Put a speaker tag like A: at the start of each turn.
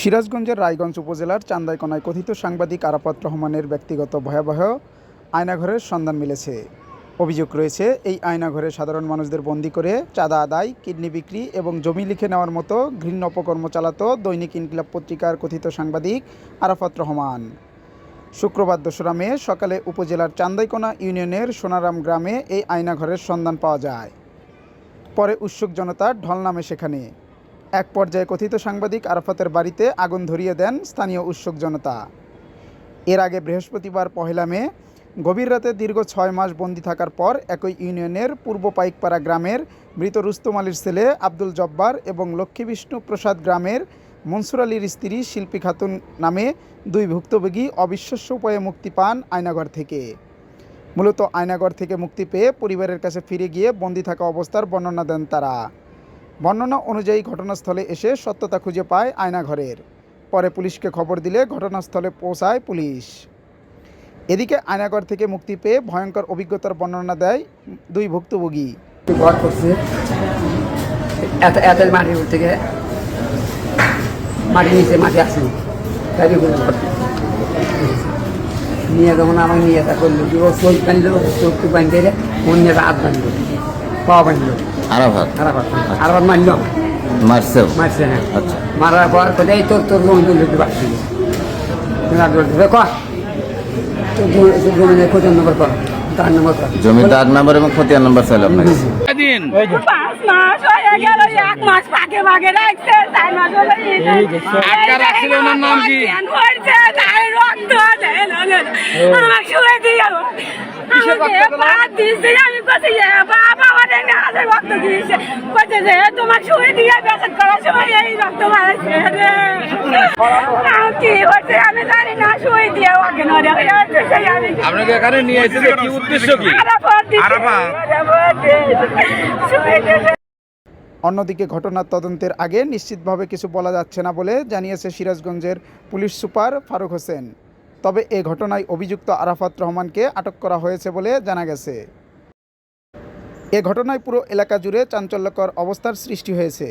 A: সিরাজগঞ্জের রায়গঞ্জ উপজেলার চান্দাইকোনায় কথিত সাংবাদিক আরাফাত রহমানের ব্যক্তিগত ভয়াবহ আয়নাঘরের সন্ধান মিলেছে। অভিযোগ রয়েছে, এই আয়নাঘরে সাধারণ মানুষদের বন্দি করে চাঁদা আদায়, কিডনি বিক্রি এবং জমি লিখে নেওয়ার মতো ঘৃণ্য অপকর্ম চালাতো দৈনিক ইনকিলাব পত্রিকার কথিত সাংবাদিক আরাফাত রহমান। শুক্রবার দোসরা মে সকালে উপজেলার চান্দাইকোনা ইউনিয়নের সোনারাম গ্রামে এই আয়নাঘরের সন্ধান পাওয়া যায়। পরে উৎসুক জনতার ঢল নামে সেখানে। এক পর্যায়ে কথিত সাংবাদিক আরাফাতের বাড়িতে আগুন ধরিয়ে দেন স্থানীয় উৎসুক জনতা। এর আগে বৃহস্পতিবার পহেলা মে, গভীর রাতে দীর্ঘ ছয় মাস বন্দি থাকার পর একই ইউনিয়নের পূর্ব পাইকপাড়া গ্রামের মৃত রুস্তম আলীর ছেলে আব্দুল জব্বার এবং লক্ষ্মী বিষ্ণু প্রসাদ গ্রামের মনসুর আলীর স্ত্রী শিল্পী খাতুন নামে দুই ভুক্তভোগী অবিশ্বাস্য উপায়ে মুক্তি পান আয়নাঘর থেকে। মূলত আয়নাঘর থেকে মুক্তি পেয়ে পরিবারের কাছে ফিরে গিয়ে বন্দি থাকা অবস্থার বর্ণনা দেন তারা। বর্ণনা অনুযায়ী ঘটনাস্থলে এসে সত্যতা খুঁজে পায় আয়নাঘরের। পরে পুলিশকে খবর দিলে ঘটনাস্থলে পৌঁছায় পুলিশ। এদিকে আয়নাঘর থেকে মুক্তি পেয়ে ভয়ঙ্কর অভিজ্ঞতার বর্ণনা দেয় দুই ভুক্তভোগী।
B: ঘর করছে। এত নিয়ে যখন আমার নিয়ে তা করল চোখ বাঁধলো চোখটু বাঁধতে অন্য হাত পা বাঁধলো
C: আরাফাত?
B: খারাপ আর আবার মারলো। মারছে না
C: আচ্ছা।
B: মারার পর কোথায় এই তোর তোর জমি তুলে দিতে পারছি কর তোর জমি খোঁজ নম্বর কর তার নম্বর কর।
C: জমির দাগ নাম্বার এবং খতিয়ান নাম্বার চাইল আপনাকে?
D: দিন
E: পাঁচ মাস হয়ে গেল এক মাস ফাঁকে ফাঁকে রাখছে চার মাস হলো ঈদে।
D: আটকা রাখছিল, ওনার নাম কি?
E: জ্ঞান হয়েছে, তাই রক্ত ঢেল হলো। আমাকে শুয়ে দিয়ে আমাকে বাদ দিয়েছে, আমি বলছি, এ বাবা আমাদের না হাতে রক্ত দিয়েছে। বলছে তোমার শুয়ে দিয়ে বেসন করার সময় এই রক্ত মারাচ্ছে কি হয়েছে আমি জানি না শুয়ে দিয়ে ওকে নড়ে। যাচ্ছে, সেই আমি কি-
D: আপনাকে এখানে নিয়ে এসেছে কি উদ্দেশ্য কি।
A: অন্যদিকে ঘটনার তদন্তের আগে নিশ্চিতভাবে কিছু বলা যাচ্ছে না বলে জানিয়েছে সিরাজগঞ্জের পুলিশ সুপার ফারুক হোসেন। তবে এ ঘটনায় অভিযুক্ত আরাফাত রহমানকে আটক করা হয়েছে বলে জানা গেছে। এ ঘটনায় পুরো এলাকা জুড়ে চাঞ্চল্যকর অবস্থার সৃষ্টি হয়েছে।